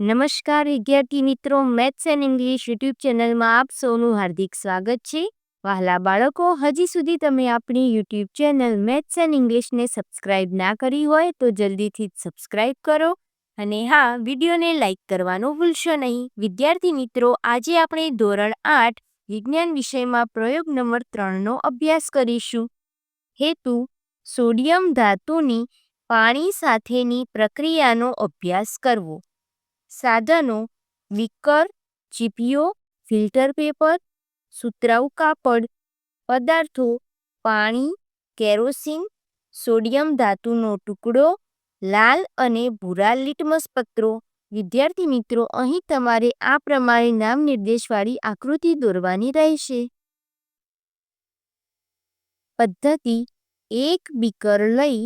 નમસ્કાર, વિદ્યાર્થી મિત્રો. મેથ્સ એન્ડ ઇંગ્લિશ યુટ્યુબ ચેનલમાં આપ સૌનું હાર્દિક સ્વાગત છે. વહાલા બાળકો, હજી સુધી તમે આપણી યુટ્યુબ ચેનલ મેથ્સ એન્ડ ઇંગ્લિશને સબસ્ક્રાઇબ ના કરી હોય તો જલ્દીથી જ સબસ્ક્રાઇબ કરો અને હા, વિડીયોને લાઇક કરવાનું ભૂલશો નહીં. વિદ્યાર્થી મિત્રો, આજે આપણે ધોરણ આઠ, વિજ્ઞાન વિષયમાં પ્રયોગ નંબર ત્રણનો અભ્યાસ કરીશું. હેતુ, સોડિયમ ધાતુની પાણી સાથેની પ્રક્રિયાનો અભ્યાસ કરવો. સાધનો વિકર ચીપીઓ, ફિલ્ટર પેપર, સુતરાઉ કાપડ, પદાર્થો, પાણી, કેરોસીન, સોડિયમ ધાતુનો ટુકડો, લાલ અને ભૂરા લિટમસ પત્રો વિદ્યાર્થી મિત્રો, અહીં તમારે આ પ્રમાણે નામ નિર્દેશવાળી આકૃતિ દોરવાની રહેશે. પદ્ધતિ, એક બીકર લઈ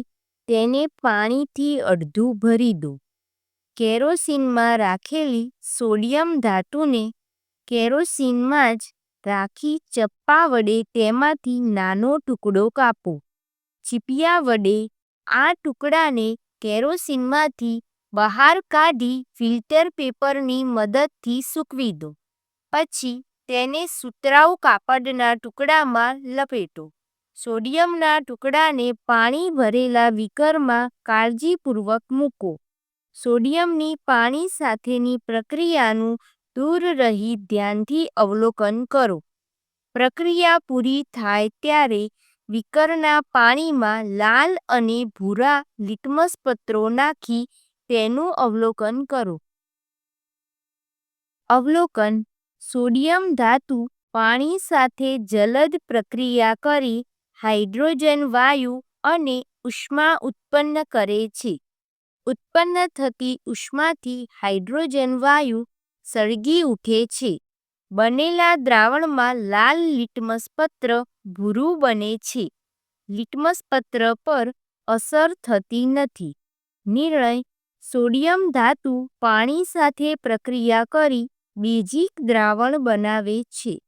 તેને પાણીથી અડધું ભરી દો. કેરોસીનમાં રાખેલી સોડિયમ ધાતુને કેરોસીનમાં જ રાખી ચપ્પા વડે તેમાંથી નાનો ટુકડો કાપો. ચીપિયા વડે આ ટુકડાને કેરોસીનમાંથી બહાર કાઢી ફિલ્ટર પેપરની મદદથી સૂકવી દો. પછી તેને સુતરાઉ કાપડના ટુકડામાં લપેટો. સોડિયમના ટુકડાને પાણી ભરેલા વિકરમાં કાળજીપૂર્વક મૂકો. સોડિયમની પાણી સાથેની પ્રક્રિયાનું દૂર રહી ધ્યાનથી અવલોકન કરો. પ્રક્રિયા પૂરી થાય ત્યારે વિકરના પાણીમાં લાલ અને ભૂરા લિટમસ પત્રો નાખી તેનું અવલોકન કરો. અવલોકન. સોડિયમ ધાતુ પાણી સાથે જલદ પ્રક્રિયા કરી હાઇડ્રોજન, વાયુ અને ઉષ્મા ઉત્પન્ન કરે છે. ઉત્પન્ન થતી ઉષ્માથી હાઇડ્રોજન વાયુ સળગી ઉઠે છે. બનેલા દ્રાવણમાં લાલ લિટમસ પત્ર ભૂરું બને છે. લિટમસ પત્ર પર અસર થતી નથી. નિર્ણય, સોડિયમ ધાતુ પાણી સાથે પ્રક્રિયા કરી બેઝિક દ્રાવણ બનાવે છે.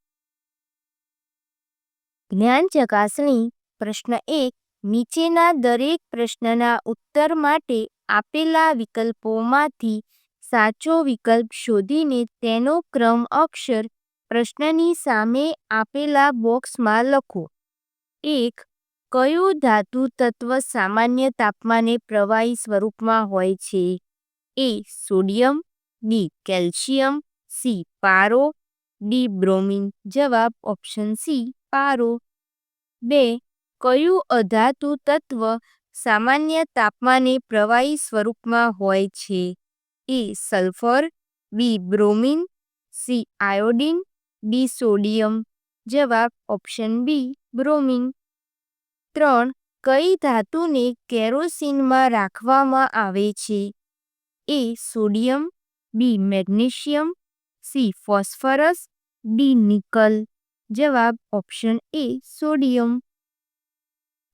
જ્ઞાન ચકાસણી, પ્રશ્ન એક, નીચેના દરેક પ્રશ્નના ઉત્તર માટે આપેલા વિકલ્પોમાંથી સાચો વિકલ્પ શોધીને તેનો ક્રમ અક્ષર પ્રશ્નની સામે આપેલા બોક્સમાં લખો. એક, કયું ધાતુ તત્વ સામાન્ય તાપમાને પ્રવાહી સ્વરૂપમાં હોય છે? A, sodium, B, calcium, C, પારો, ડી, બ્રોમિન. જવાબ ઓપ્શન સી, પારો. બે, કયું અધાતુ તત્વ સામાન્ય તાપમાને પ્રવાહી સ્વરૂપમાં હોય છે. A sulphur, B bromine, C iodine, D sodium, જવાબ ઓપ્શન બી બ્રોમિન. ત્રણ, કઈ ધાતુને કેરોસીનમાં રાખવામાં આવે છે? A sodium, B magnesium, C phosphorus, D nickel, જવાબ ઓપ્શન એ સોડિયમ.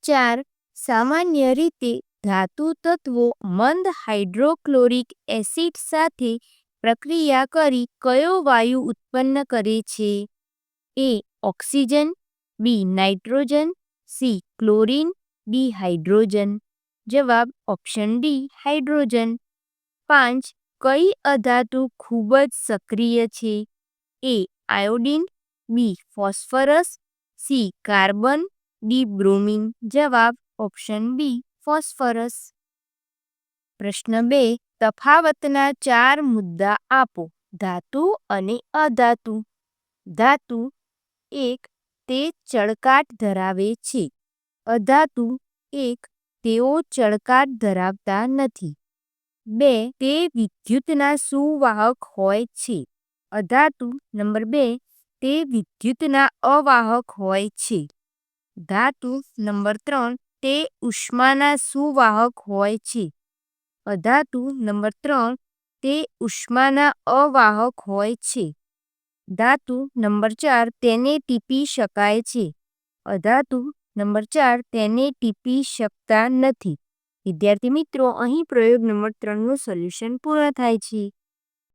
ચાર સામાન્ય રીતે ધાતુ તત્વો મંદ હાઇડ્રોક્લોરિક એસિડ સાથે પ્રક્રિયા કરી કયો વાયુ ઉત્પન્ન કરે છે? A oxygen, B nitrogen, C chlorine, D hydrogen. જવાબ ઓપ્શન ડી હાઇડ્રોજન. પાંચ, કઈ અધાતુ ખૂબ જ સક્રિય છે? A iodine, B phosphorus, C carbon, D bromine. જવાબ ઓપ્શન બી, ફોસ્ફરસ. પ્રશ્ન બે, તફાવતના ચાર મુદ્દા આપો, ધાતુ અને અધાતુ. ધાતુ એક તે ચળકાટ ધરાવે છે. અધાતુ એક તેઓ ચળકાટ ધરાવતા નથી. બે, તે વિદ્યુતના સુવાહક હોય છે. અધાતુ, નંબર બે, તે વિદ્યુતના અવાહક હોય છે. ધાતુ, નંબર ત્રણ તે ઉષ્માના સુવાહક હોય છે. અધાતુ નંબર ત્રણ, તે ઉષ્માના અવાહક હોય છે. ધાતુ નંબર ચાર, તેને ટીપી શકાય છે. અધાતુ નંબર ચાર, તેને ટીપી શકતા નથી. વિદ્યાર્થી મિત્રો, અહીં પ્રયોગ નંબર ત્રણનું સોલ્યુશન પૂર્ણ થાય છે.